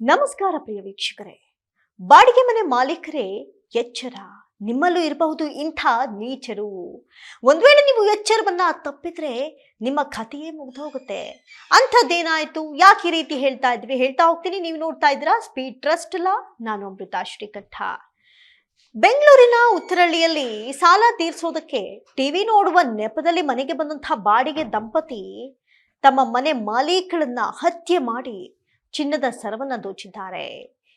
ನಮಸ್ಕಾರ ಪ್ರಿಯ ವೀಕ್ಷಕರೇ. ಬಾಡಿಗೆ ಮನೆ ಮಾಲೀಕರೇ, ಎಚ್ಚರ. ನಿಮ್ಮಲ್ಲೂ ಇರಬಹುದು ಇಂಥ ನೀಚರು. ಒಂದು ವೇಳೆ ನೀವು ಎಚ್ಚರವನ್ನ ತಪ್ಪಿದ್ರೆ ನಿಮ್ಮ ಕಥೆಯೇ ಮುಗ್ದು ಹೋಗುತ್ತೆ ಅಂಥದ್ದೇನಾಯ್ತು? ಯಾಕೆ ಈ ರೀತಿ ಹೇಳ್ತಾ ಇದ್ವಿ ಹೇಳ್ತಾ ಹೋಗ್ತೀನಿ. ನೀವು ನೋಡ್ತಾ ಇದ್ದೀರಾ ಸ್ಪೀಡ್ ಟ್ರಸ್ಟ್ ಲಾ. ನಾನು ಅಮೃತ ಶ್ರೀಕಂಠ. ಬೆಂಗಳೂರಿನ ಉತ್ತರಹಳ್ಳಿಯಲ್ಲಿ ಸಾಲ ತೀರಿಸೋದಕ್ಕೆ ಟಿವಿ ನೋಡುವ ನೆಪದಲ್ಲಿ ಮನೆಗೆ ಬಂದಂತಹ ಬಾಡಿಗೆ ದಂಪತಿ ತಮ್ಮ ಮನೆ ಮಾಲೀಕಳನ್ನ ಹತ್ಯೆ ಮಾಡಿ ಚಿನ್ನದ ಸರವನ್ನ ದೋಚಿದ್ದಾರೆ.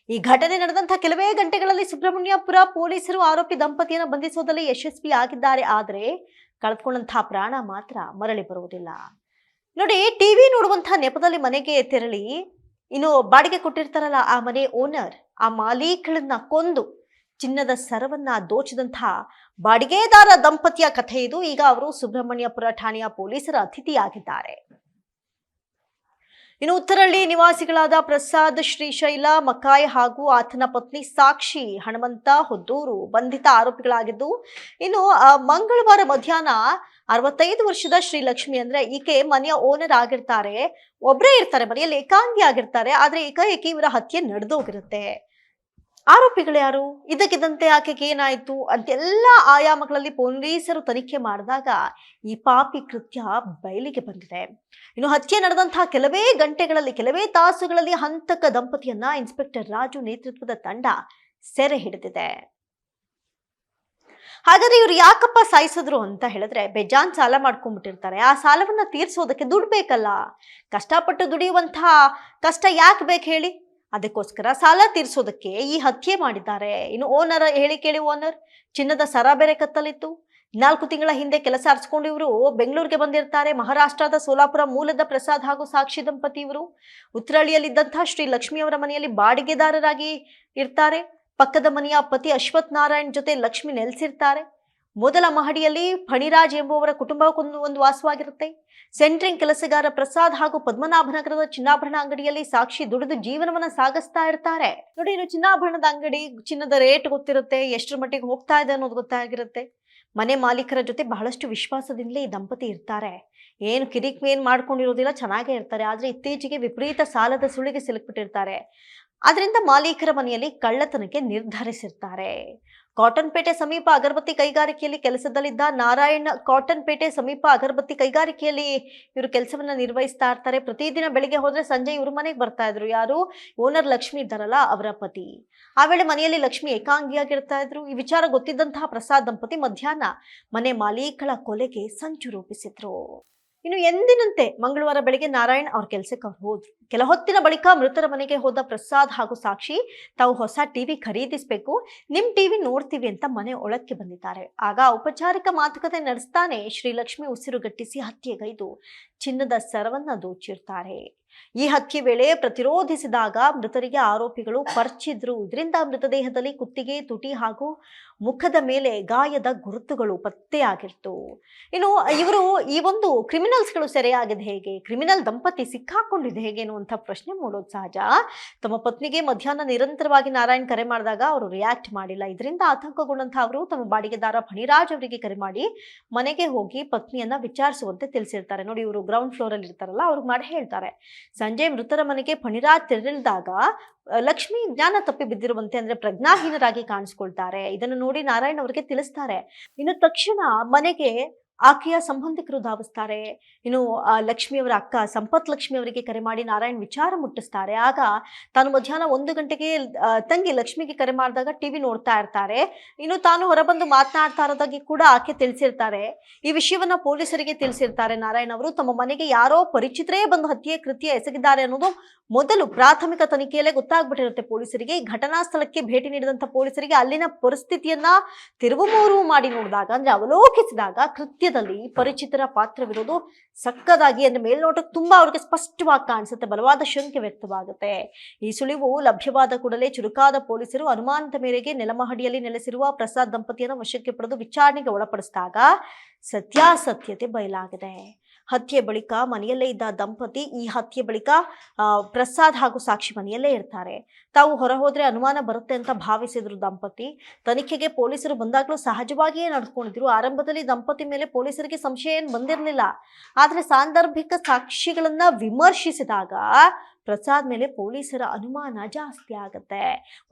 ಈ ಘಟನೆ ನಡೆದಂತಹ ಕೆಲವೇ ಗಂಟೆಗಳಲ್ಲಿ ಸುಬ್ರಹ್ಮಣ್ಯಪುರ ಪೊಲೀಸರು ಆರೋಪಿ ದಂಪತಿಯನ್ನು ಬಂಧಿಸೋದಲ್ಲಿ ಯಶಸ್ವಿ ಆಗಿದ್ದಾರೆ. ಆದರೆ ಕಳೆದುಕೊಂಡಂತಹ ಪ್ರಾಣ ಮಾತ್ರ ಮರಳಿ ಬರುವುದಿಲ್ಲ. ನೋಡಿ ಟಿವಿ ನೋಡುವಂತಹ ನೆಪದಲ್ಲಿ ಮನೆಗೆ ತೆರಳಿ ಇನ್ನು ಬಾಡಿಗೆ ಕೊಟ್ಟಿರ್ತಾರಲ್ಲ ಆ ಮನೆ ಓನರ್, ಆ ಮಾಲೀಕಳನ್ನ ಕೊಂದು ಚಿನ್ನದ ಸರವನ್ನ ದೋಚಿದಂತಹ ಬಾಡಿಗೆದಾರ ದಂಪತಿಯ ಕಥೆ ಇದು. ಈಗ ಅವರು ಸುಬ್ರಹ್ಮಣ್ಯಪುರ ಠಾಣೆಯ ಪೊಲೀಸರ ಅತಿಥಿಯಾಗಿದ್ದಾರೆ. ಇನ್ನು ಉತ್ತರಹಳ್ಳಿ ನಿವಾಸಿಗಳಾದ ಪ್ರಸಾದ್ ಶ್ರೀಶೈಲ ಮಕಾಯ್ ಹಾಗೂ ಆತನ ಪತ್ನಿ ಸಾಕ್ಷಿ ಹನುಮಂತ ಹೊದ್ದೂರು ಬಂಧಿತ ಆರೋಪಿಗಳಾಗಿದ್ದು, ಇನ್ನು ಮಂಗಳವಾರ ಮಧ್ಯಾಹ್ನ ಅರವತ್ತೈದು ವರ್ಷದ ಶ್ರೀಲಕ್ಷ್ಮಿ ಅಂದ್ರೆ ಈಕೆ ಮನೆಯ ಓನರ್ ಆಗಿರ್ತಾರೆ. ಒಬ್ಬರೇ ಇರ್ತಾರೆ, ಮನೆಯಲ್ಲಿ ಏಕಾಂಗಿ ಆಗಿರ್ತಾರೆ ಆದ್ರೆ ಏಕಾಏಕಿ ಇವರ ಹತ್ಯೆ ನಡೆದೋಗಿರುತ್ತೆ. ಆರೋಪಿಗಳು ಯಾರು? ಇದಕ್ಕಿದ್ದಂತೆ ಆಕೆಗೆ ಏನಾಯ್ತು? ಅಂತೆಲ್ಲ ಆಯಾಮಗಳಲ್ಲಿ ಪೊಲೀಸರು ತನಿಖೆ ಮಾಡಿದಾಗ ಈ ಪಾಪಿ ಕೃತ್ಯ ಬಯಲಿಗೆ ಬಂದಿದೆ. ಇನ್ನು ಹತ್ಯೆ ನಡೆದಂತಹ ಕೆಲವೇ ಗಂಟೆಗಳಲ್ಲಿ, ಕೆಲವೇ ತಾಸುಗಳಲ್ಲಿ ಹಂತಕ ದಂಪತಿಯನ್ನ ಇನ್ಸ್ಪೆಕ್ಟರ್ ರಾಜು ನೇತೃತ್ವದ ತಂಡ ಸೆರೆ ಹಿಡಿದಿದೆ. ಹಾಗಾದ್ರೆ ಇವ್ರು ಯಾಕಪ್ಪ ಸಾಯಿಸಿದ್ರು ಅಂತ ಹೇಳಿದ್ರೆ ಬೇಜಾನ್ ಸಾಲ ಮಾಡ್ಕೊಂಡ್ಬಿಟ್ಟಿರ್ತಾರೆ. ಆ ಸಾಲವನ್ನ ತೀರ್ಸೋದಕ್ಕೆ ದುಡ್ಡು ಬೇಕಲ್ಲ. ಕಷ್ಟಪಟ್ಟು ದುಡಿಯುವಂತಹ ಕಷ್ಟ ಯಾಕೆ ಬೇಕು ಹೇಳಿ? ಅದಕ್ಕೋಸ್ಕರ ಸಾಲ ತೀರಿಸೋದಕ್ಕೆ ಈ ಹತ್ಯೆ ಮಾಡಿದ್ದಾರೆ. ಇನ್ನು ಓನರ್ ಹೇಳಿ ಕೇಳಿ ಓನರ್, ಚಿನ್ನದ ಸರ ಬೇರೆ ಕತ್ತಲಿತ್ತು. ನಾಲ್ಕು ತಿಂಗಳ ಹಿಂದೆ ಕೆಲಸ ಅರ್ಸ್ಕೊಂಡು ಇವರು ಬೆಂಗಳೂರಿಗೆ ಬಂದಿರ್ತಾರೆ. ಮಹಾರಾಷ್ಟ್ರದ ಸೋಲಾಪುರ ಮೂಲದ ಪ್ರಸಾದ್ ಹಾಗೂ ಸಾಕ್ಷಿ ದಂಪತಿ ಇವರು. ಉತ್ತರಹಳ್ಳಿಯಲ್ಲಿದ್ದಂತಹ ಶ್ರೀ ಲಕ್ಷ್ಮಿಯವರ ಮನೆಯಲ್ಲಿ ಬಾಡಿಗೆದಾರರಾಗಿ ಇರ್ತಾರೆ. ಪಕ್ಕದ ಮನೆಯ ಪತಿ ಅಶ್ವಥ್ ನಾರಾಯಣ್ ಜೊತೆ ಲಕ್ಷ್ಮಿ ನೆಲೆಸಿರ್ತಾರೆ. ಮೊದಲ ಮಹಡಿಯಲ್ಲಿ ಫಣಿರಾಜ್ ಎಂಬುವರ ಕುಟುಂಬಕ್ಕೊಂದು ಒಂದು ವಾಸವಾಗಿರುತ್ತೆ. ಸೆಂಟ್ರಿಂಗ್ ಕೆಲಸಗಾರ ಪ್ರಸಾದ್ ಹಾಗೂ ಪದ್ಮನಾಭನಗರದ ಚಿನ್ನಾಭರಣ ಅಂಗಡಿಯಲ್ಲಿ ಸಾಕ್ಷಿ ದುಡಿದು ಜೀವನವನ್ನ ಸಾಗಿಸ್ತಾ ಇರ್ತಾರೆ. ನೋಡಿ ಇನ್ನು ಚಿನ್ನಾಭರಣದ ಅಂಗಡಿ, ಚಿನ್ನದ ರೇಟ್ ಗೊತ್ತಿರುತ್ತೆ, ಎಷ್ಟರ ಮಟ್ಟಿಗೆ ಹೋಗ್ತಾ ಇದೆ ಅನ್ನೋದು ಗೊತ್ತಾಗಿರುತ್ತೆ. ಮನೆ ಮಾಲೀಕರ ಜೊತೆ ಬಹಳಷ್ಟು ವಿಶ್ವಾಸದಿಂದಲೇ ಈ ದಂಪತಿ ಇರ್ತಾರೆ. ಏನು ಕಿರಿಕ್ ಏನ್ ಮಾಡ್ಕೊಂಡಿರೋದಿಲ್ಲ, ಚೆನ್ನಾಗೇ ಇರ್ತಾರೆ. ಆದ್ರೆ ಇತ್ತೀಚೆಗೆ ವಿಪರೀತ ಸಾಲದ ಸುಳಿಗೆ ಸಿಲುಕ್ಬಿಟ್ಟಿರ್ತಾರೆ. ಅದರಿಂದ ಮಾಲೀಕರ ಮನೆಯಲ್ಲಿ ಕಳ್ಳತನಕ್ಕೆ ನಿರ್ಧರಿಸಿರ್ತಾರೆ. ಕಾಟನ್ ಪೇಟೆ ಸಮೀಪ ಅಗರಬತ್ತಿ ಕೈಗಾರಿಕೆಯಲ್ಲಿ ಕೆಲಸದಲ್ಲಿದ್ದ ನಾರಾಯಣ ಕಾಟನ್ ಪೇಟೆ ಸಮೀಪ ಅಗರಬತ್ತಿ ಕೈಗಾರಿಕೆಯಲ್ಲಿ ಇವರು ಕೆಲಸವನ್ನ ನಿರ್ವಹಿಸ್ತಾ ಇರ್ತಾರೆ. ಪ್ರತಿದಿನ ಬೆಳಿಗ್ಗೆ ಹೋದ್ರೆ ಸಂಜೆ ಇವರು ಮನೆಗೆ ಬರ್ತಾ ಇದ್ರು. ಯಾರು? ಓನರ್ ಲಕ್ಷ್ಮಿ ಇದ್ದಾರಲ್ಲ ಅವರ ಪತಿ. ಆ ವೇಳೆ ಮನೆಯಲ್ಲಿ ಲಕ್ಷ್ಮಿ ಏಕಾಂಗಿಯಾಗಿರ್ತಾ ಇದ್ರು. ಈ ವಿಚಾರ ಗೊತ್ತಿದ್ದಂತಹ ಪ್ರಸಾದ್ ದಂಪತಿ ಮಧ್ಯಾಹ್ನ ಮನೆ ಮಾಲೀಕಳ ಕೊಲೆಗೆ ಸಂಚು ರೂಪಿಸಿದ್ರು. ಇನ್ನು ಎಂದಿನಂತೆ ಮಂಗಳವಾರ ಬೆಳಿಗ್ಗೆ ನಾರಾಯಣ್ ಅವ್ರ ಕೆಲಸಕ್ಕೆ ಅವ್ರು ಹೋದ್ರು. ಕೆಲ ಹೊತ್ತಿನ ಬಳಿಕ ಮೃತರ ಮನೆಗೆ ಹೋದ ಪ್ರಸಾದ್ ಹಾಗೂ ಸಾಕ್ಷಿ ತಾವು ಹೊಸ ಟಿವಿ ಖರೀದಿಸಬೇಕು, ನಿಮ್ ಟಿವಿ ನೋಡ್ತೀವಿ ಅಂತ ಮನೆ ಒಳಕ್ಕೆ ಬಂದಿದ್ದಾರೆ. ಆಗ ಔಪಚಾರಿಕ ಮಾತುಕತೆ ನಡೆಸ್ತಾನೆ ಶ್ರೀಲಕ್ಷ್ಮಿ ಉಸಿರುಗಟ್ಟಿಸಿ ಹತ್ಯೆಗೈದು. ಚಿನ್ನದ ಸರವನ್ನ ದೋಚಿರ್ತಾರೆ. ಈ ಹತ್ಯೆ ವೇಳೆ ಪ್ರತಿರೋಧಿಸಿದಾಗ ಮೃತರಿಗೆ ಆರೋಪಿಗಳು ಪರ್ಚಿದ್ರು. ಇದರಿಂದ ಮೃತದೇಹದಲ್ಲಿ ಕುತ್ತಿಗೆ, ತುಟಿ ಹಾಗೂ ಮುಖದ ಮೇಲೆ ಗಾಯದ ಗುರುತುಗಳು ಪತ್ತೆಯಾಗಿತ್ತು. ಇನ್ನು ಇವರು ಈ ಒಂದು ಕ್ರಿಮಿನಲ್ಸ್ಗಳು ಸೆರೆಯಾಗಿದೆ ಹೇಗೆ? ಕ್ರಿಮಿನಲ್ ದಂಪತಿ ಸಿಕ್ಕಾಕೊಂಡಿದೆ ಹೇಗೆ ಅನ್ನುವಂಥ ಪ್ರಶ್ನೆ ಮೂಡೋದು ಸಹಜ. ತಮ್ಮ ಪತ್ನಿಗೆ ಮಧ್ಯಾಹ್ನ ನಿರಂತರವಾಗಿ ನಾರಾಯಣ್ ಕರೆ ಮಾಡಿದಾಗ ಅವರು ರಿಯಾಕ್ಟ್ ಮಾಡಿಲ್ಲ. ಇದರಿಂದ ಆತಂಕಗೊಂಡಂಥ ಅವರು ತಮ್ಮ ಬಾಡಿಗೆದಾರ ಫಣಿರಾಜ್ ಅವರಿಗೆ ಕರೆ ಮಾಡಿ ಮನೆಗೆ ಹೋಗಿ ಪತ್ನಿಯನ್ನ ವಿಚಾರಿಸುವಂತೆ ತಿಳಿಸಿರ್ತಾರೆ. ನೋಡಿ ಇವರು ಗ್ರೌಂಡ್ ಫ್ಲೋರ್ ಅಲ್ಲಿ ಇರ್ತಾರಲ್ಲ ಅವ್ರಿಗೆ ಮಾಡಿ ಹೇಳ್ತಾರೆ. ಸಂಜೆ ಮೃತರ ಮನೆಗೆ ಪಣಿರಾ ತೆರಳಿದಾಗ ಲಕ್ಷ್ಮಿ ಜ್ಞಾನ ತಪ್ಪಿ ಬಿದ್ದಿರುವಂತೆ ಅಂದ್ರೆ ಪ್ರಜ್ಞಾಹೀನರಾಗಿ ಕಾಣಿಸ್ಕೊಳ್ತಾರೆ. ಇದನ್ನು ನೋಡಿ ನಾರಾಯಣ್ ಅವರಿಗೆ ತಿಳಿಸ್ತಾರೆ. ಇನ್ನು ತಕ್ಷಣ ಮನೆಗೆ ಆಕೆಯ ಸಂಬಂಧಿಕರು ಧಾವಿಸ್ತಾರೆ. ಇನ್ನು ಲಕ್ಷ್ಮಿಯವರ ಅಕ್ಕ ಸಂಪತ್ ಲಕ್ಷ್ಮಿ ಅವರಿಗೆ ಕರೆ ಮಾಡಿ ನಾರಾಯಣ್ ವಿಚಾರ ಮುಟ್ಟಿಸ್ತಾರೆ. ಆಗ ತಾನು ಮಧ್ಯಾಹ್ನ ಒಂದು ಗಂಟೆಗೆ ತಂಗಿ ಲಕ್ಷ್ಮಿಗೆ ಕರೆ ಮಾಡಿದಾಗ ಟಿವಿ ನೋಡ್ತಾ ಇರ್ತಾರೆ. ಇನ್ನು ತಾನು ಹೊರಬಂದು ಮಾತನಾಡ್ತಾ ಇರೋದಾಗಿ ಕೂಡ ಆಕೆ ತಿಳಿಸಿರ್ತಾರೆ. ಈ ವಿಷಯವನ್ನ ಪೊಲೀಸರಿಗೆ ತಿಳಿಸಿರ್ತಾರೆ. ನಾರಾಯಣ್ ಅವರು ತಮ್ಮ ಮನೆಗೆ ಯಾರೋ ಪರಿಚಿತರೇ ಬಂದು ಹತ್ಯೆ, ಕೃತ್ಯ ಎಸಗಿದ್ದಾರೆ ಅನ್ನೋದು ಮೊದಲು ಪ್ರಾಥಮಿಕ ತನಿಖೆಯಲ್ಲೇ ಗೊತ್ತಾಗ್ಬಿಟ್ಟಿರುತ್ತೆ ಪೊಲೀಸರಿಗೆ. ಈ ಘಟನಾ ಸ್ಥಳಕ್ಕೆ ಭೇಟಿ ನೀಡಿದಂತ ಪೊಲೀಸರಿಗೆ ಅಲ್ಲಿನ ಪರಿಸ್ಥಿತಿಯನ್ನ ತಿರುವು ಮೂರು ಮಾಡಿ ನೋಡಿದಾಗ, ಅಂದ್ರೆ ಅವಲೋಕಿಸಿದಾಗ ಕೃತ್ಯದಲ್ಲಿ ಪರಿಚಿತರ ಪಾತ್ರವಿರೋದು ಸಕ್ಕದಾಗಿ ಅಂದ್ರೆ ಮೇಲ್ನೋಟಕ್ಕೆ ತುಂಬಾ ಅವ್ರಿಗೆ ಸ್ಪಷ್ಟವಾಗಿ ಕಾಣಿಸುತ್ತೆ, ಬಲವಾದ ಶಂಕೆ ವ್ಯಕ್ತವಾಗುತ್ತೆ. ಈ ಸುಳಿವು ಲಭ್ಯವಾದ ಕೂಡಲೇ ಚುರುಕಾದ ಪೊಲೀಸರು ಅನುಮಾನದ ಮೇರೆಗೆ ನೆಲಮಹಡಿಯಲ್ಲಿ ನೆಲೆಸಿರುವ ಪ್ರಸಾದ್ ದಂಪತಿಯನ್ನು ವಶಕ್ಕೆ ಪಡೆದು ವಿಚಾರಣೆಗೆ ಒಳಪಡಿಸಿದಾಗ ಸತ್ಯಾಸತ್ಯತೆ ಬಯಲಾಗಿದೆ. ಹತ್ಯೆ ಬಳಿಕ ಮನೆಯಲ್ಲೇ ಇದ್ದ ದಂಪತಿ ಈ ಹತ್ಯೆ ಬಳಿಕ ಪ್ರಸಾದ್ ಹಾಗೂ ಸಾಕ್ಷಿ ಮನೆಯಲ್ಲೇ ಇರ್ತಾರೆ. ತಾವು ಹೊರ ಹೋದ್ರೆ ಅನುಮಾನ ಬರುತ್ತೆ ಅಂತ ಭಾವಿಸಿದ್ರು ದಂಪತಿ. ತನಿಖೆಗೆ ಪೊಲೀಸರು ಬಂದಾಗಲೂ ಸಹಜವಾಗಿಯೇ ನಡ್ಕೊಂಡಿದ್ರು. ಆರಂಭದಲ್ಲಿ ದಂಪತಿ ಮೇಲೆ ಪೊಲೀಸರಿಗೆ ಸಂಶಯ ಏನು ಬಂದಿರಲಿಲ್ಲ. ಆದ್ರೆ ಸಾಂದರ್ಭಿಕ ಸಾಕ್ಷಿಗಳನ್ನ ವಿಮರ್ಶಿಸಿದಾಗ ಪ್ರಸಾದ್ ಮೇಲೆ ಪೊಲೀಸರ ಅನುಮಾನ ಜಾಸ್ತಿ ಆಗುತ್ತೆ.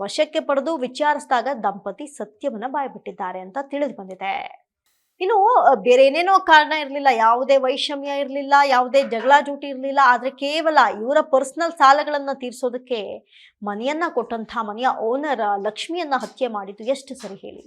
ವಶಕ್ಕೆ ಪಡೆದು ವಿಚಾರಿಸಿದಾಗ ದಂಪತಿ ಸತ್ಯವನ್ನ ಬಾಯ್ಬಿಟ್ಟಿದ್ದಾರೆ ಅಂತ ತಿಳಿದು ಬಂದಿದೆ. ಇನ್ನು ಬೇರೆ ಏನೇನೋ ಕಾರಣ ಇರಲಿಲ್ಲ. ಯಾವುದೇ ವೈಷಮ್ಯ ಇರಲಿಲ್ಲ, ಯಾವುದೇ ಜಗಳ ಜೂಟಿ ಇರಲಿಲ್ಲ. ಆದರೆ ಕೇವಲ ಇವರ ಪರ್ಸನಲ್ ಸಾಲಗಳನ್ನು ತೀರಿಸೋದಕ್ಕೆ ಮನೆಯನ್ನು ಕೊಟ್ಟಂಥ ಮನೆಯ ಓನರ್ ಲಕ್ಷ್ಮಿಯನ್ನ ಹತ್ಯೆ ಮಾಡಿದ್ದು. ಎಷ್ಟು ಸರಿ ಹೇಳಿ.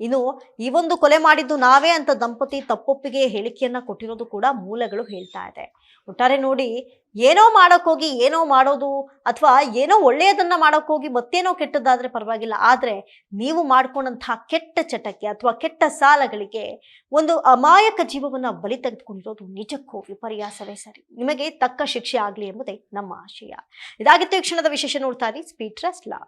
ಇನ್ನು ಈ ಒಂದು ಕೊಲೆ ಮಾಡಿದ್ದು ನಾವೇ ಅಂತ ದಂಪತಿ ತಪ್ಪೊಪ್ಪಿಗೆ ಹೇಳಿಕೆಯನ್ನ ಕೊಟ್ಟಿರೋದು ಕೂಡ ಮೂಲಗಳು ಹೇಳ್ತಾ ಇದೆ. ಒಟ್ಟಾರೆ ನೋಡಿ, ಏನೋ ಮಾಡೋಕ್ಕೋಗಿ ಏನೋ ಮಾಡೋದು ಅಥವಾ ಏನೋ ಒಳ್ಳೆಯದನ್ನ ಮಾಡೋಕ್ಕೋಗಿ ಮತ್ತೇನೋ ಕೆಟ್ಟದ್ದಾದ್ರೆ ಪರವಾಗಿಲ್ಲ. ಆದರೆ ನೀವು ಮಾಡ್ಕೊಂಡಂತಹ ಕೆಟ್ಟ ಚಟಕ್ಕೆ ಅಥವಾ ಕೆಟ್ಟ ಸಾಲಗಳಿಗೆ ಒಂದು ಅಮಾಯಕ ಜೀವವನ್ನ ಬಲಿ ತೆಗೆದುಕೊಂಡಿರೋದು ನಿಜಕ್ಕೂ ವಿಪರ್ಯಾಸವೇ ಸರಿ. ನಿಮಗೆ ತಕ್ಕ ಶಿಕ್ಷೆ ಆಗಲಿ ಎಂಬುದೇ ನಮ್ಮ ಆಶಯ. ಇದಾಗಿತ್ತು ಈ ಕ್ಷಣದ ವಿಶೇಷ ನೋಡ್ತಾ ಇರಿ. ಸ್ಪೀಡ್ ಟ್ರಸ್ಟ್ ಲಾ